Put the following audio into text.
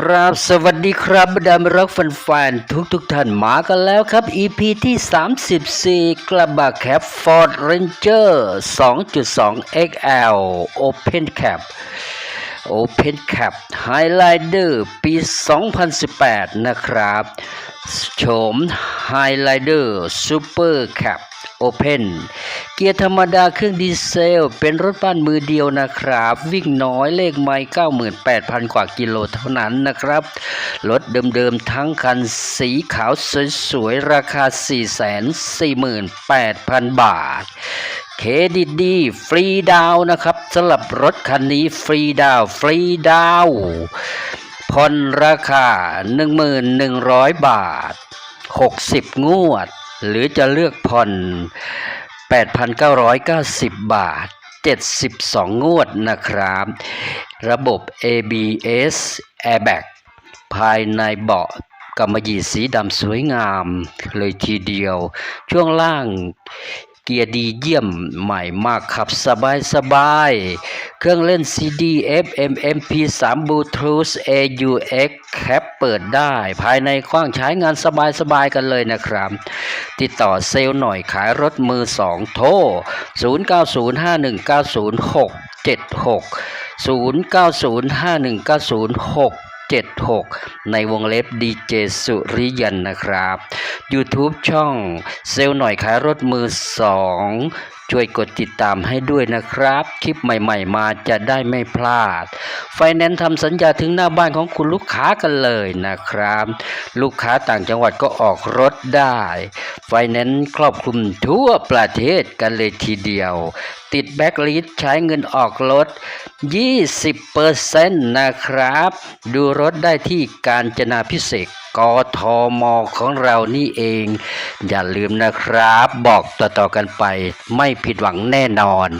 ครับ สวัสดีครับบรรดามรักแฟนๆทุกทุกๆท่านมากันแล้วครับ EP ที่ 34 กระบะแคป Ford Ranger 2.2 XL Open Cap Open Cap Highlander ปี 2018 นะครับ โฉม Highlander Super Cap Open เกียร์ธรรมดาเครื่องดีเซล เป็นรถบ้านมือเดียวนะครับ วิ่งน้อยเลขไมล์98,000 กว่ากิโลเท่านั้นนะครับ รถเดิมๆทั้งคันสีขาวสวยๆ ราคา 448,000 บาทเครดิตดีฟรีดาวนะครับสำหรับรถคันนี้ฟรีดาวฟรีดาวผ่อนราคา 1,100 บาท 60 งวด หรือจะเลือกผ่อน 8,990 บาท 72 งวดนะครับ ระบบ ABS Airbag ภายในเบาะกำมะหยี่สีดำสวยงามเลยทีเดียว ช่วงล่าง กียร์ดีเยี่ยมใหม่มากขับสบายสบาย เครื่องเล่น CD FM MP3 Bluetooth AUX แคปเปิดได้ ภายในกว้างใช้งานสบายๆกันเลยนะครับ ติดต่อเซลล์หน่อยขายรถมือสองโทร 0905190676 76 ในวงเล็บดีเจสุริยันนะครับ YouTube ช่องเซลล์หน่อยขายรถมือสองช่วยกดติดตามให้ด้วยนะครับ คลิปใหม่ๆมาจะได้ไม่พลาด ไฟแนนซ์ทำสัญญาถึงหน้าบ้านของคุณลูกค้ากันเลยนะครับ ลูกค้าต่างจังหวัดก็ออกรถได้ ไฟแนนซ์ครอบคลุมทั่วประเทศกันเลยทีเดียว ติดแบ็กลิสใช้เงินออกรถ 20%นะครับ ดูรถได้ที่การจนาพิเศษกทมของเรานี่เอง อย่าลืมนะครับ บอกต่อๆกันไปไม่ผิดหวังแน่นอน